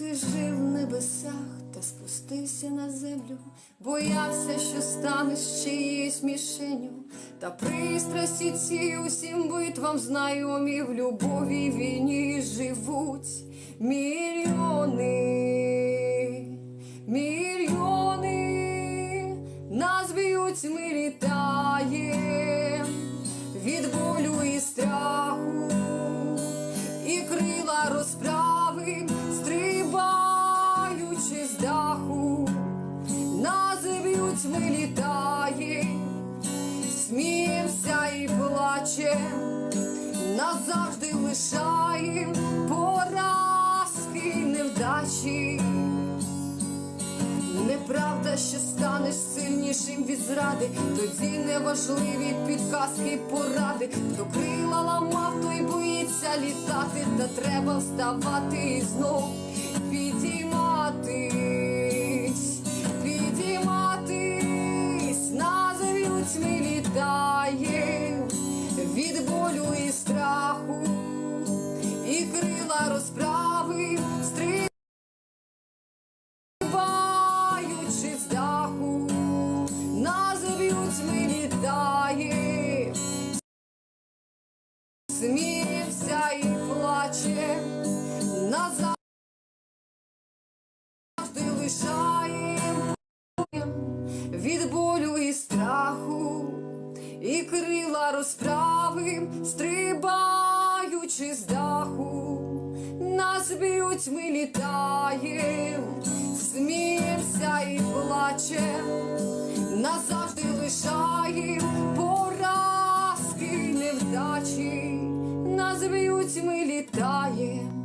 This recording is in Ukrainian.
Ти жив в небесах та спустився на землю, боявся, що станеш чиїсь мішенью, та пристрасті ці усім битвам знайомі в любові війні живуть. Мільйони, мільйони, нас б'ють, ми літаєм від болю і страху і крила розправи, даху, нас б'ють, ми літаєм, сміємося і плачем, назавжди лишаєм поразки невдачі. Неправда, що станеш сильнішим від зради, тоді неважливі підказки поради. Хто крила ламав, той боїться літати, та треба вставати і знов підійматись, літаєм від болю і страху, і крила розправи стрибаючи з даху, нас б'ють, ми літаєм, сміємося і крила розправи, стрибаючи з даху, нас б'ють, ми літаєм, сміємося і плачем, назавжди лишаєм поразки невдачі, нас б'ють, ми літаєм,